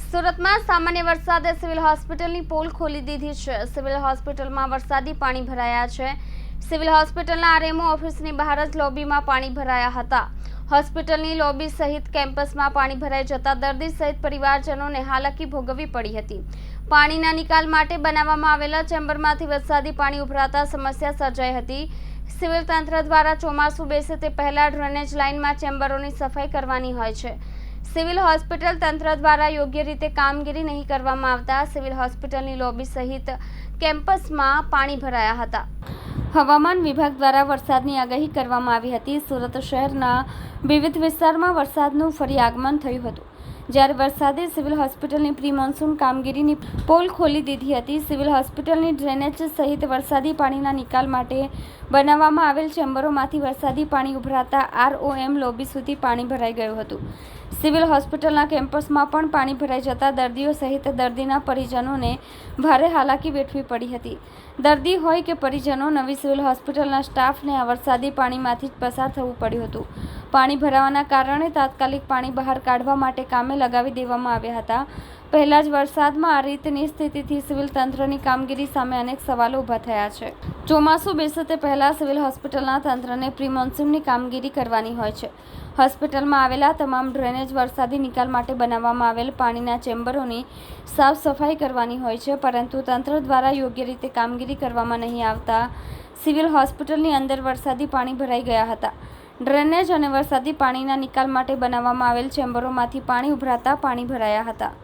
સુરતમાં સામાન્ય વરસાદે સિવિલ હોસ્પિટલની પોલ ખોલી દીધી છે. સિવિલ હોસ્પિટલમાં વરસાદી પાણી ભરાયા છે. સિવિલ હોસ્પિટલના આરએમઓ ઓફિસની બહાર જ લોબીમાં પાણી ભરાયા હતા. હોસ્પિટલની લોબી સહિત કેમ્પસમાં પાણી ભરાઈ જતા દર્દી સહિત પરિવારજનોને હાલાકી ભોગવવી પડી હતી. પાણીના નિકાલ માટે બનાવવામાં આવેલા ચેમ્બરમાંથી વરસાદી પાણી ઉભરાતા સમસ્યા સર્જાઈ હતી. સિવિલ તંત્ર દ્વારા ચોમાસું બેસે તે પહેલા ડ્રેનેજ લાઇનમાં ચેમ્બરોની સફાઈ કરવાની હોય છે. સિવિલ હોસ્પિટલ તંત્ર દ્વારા યોગ્ય રીતે કામગીરી નહીં કરવામાં આવતા સિવિલ હોસ્પિટલની લોબી સહિત કેમ્પસમાં પાણી ભરાયા હતા. હવામાન વિભાગ દ્વારા વરસાદની આગાહી કરવામાં આવી હતી. સુરત શહેરના વિવિધ વિસ્તારમાં વરસાદનું ફરી આગમન થયું હતું. જ્યારે વરસાદે સિવિલ હોસ્પિટલની પ્રી મોન્સૂન કામગીરીની પોલ ખોલી દીધી હતી. સિવિલ હોસ્પિટલની ડ્રેનેજ સહિત વરસાદી પાણીના નિકાલ માટે બનાવવામાં આવેલ ચેમ્બરોમાંથી વરસાદી પાણી ઉભરાતા આરઓએમ લોબી સુધી પાણી ભરાઈ ગયું હતું. સિવિલ હોસ્પિટલના કેમ્પસમાં પણ પાણી ભરાઈ જતા દર્દીઓ સહિત દર્દીના પરિજનોને ભારે હાલાકી વેઠવી પડી હતી. દર્દી હોય કે પરિજનો, નવી સિવિલ હોસ્પિટલના સ્ટાફને આ વરસાદી પાણીમાંથી પસાર થવું પડ્યું હતું. પાણી ભરાવાના કારણે તાત્કાલિક પાણી બહાર કાઢવા માટે કામે લગાવી દેવામાં આવ્યા હતા. પહેલા જ વરસાદમાં આ રીતની સ્થિતિથી સિવિલ તંત્રની કામગીરી સામે અનેક સવાલો ઊભા થયા છે. ચોમાસું બેસે તે પહેલાં સિવિલ હોસ્પિટલના તંત્રને પ્રી મોન્સૂનની કામગીરી કરવાની હોય છે. હોસ્પિટલમાં આવેલા તમામ ડ્રેનેજ વરસાદી નિકાલ માટે બનાવવામાં આવેલ પાણીના ચેમ્બરોની સાફ સફાઈ કરવાની હોય છે, પરંતુ તંત્ર દ્વારા યોગ્ય રીતે કામગીરી કરવામાં નહીં આવતા સિવિલ હોસ્પિટલની અંદર વરસાદી પાણી ભરાઈ ગયા હતા. ડ્રેનેજ અને વરસાદી પાણીના નિકાલ માટે બનાવવામાં આવેલ ચેમ્બરોમાંથી પાણી ઉભરાતા પાણી ભરાયા હતા.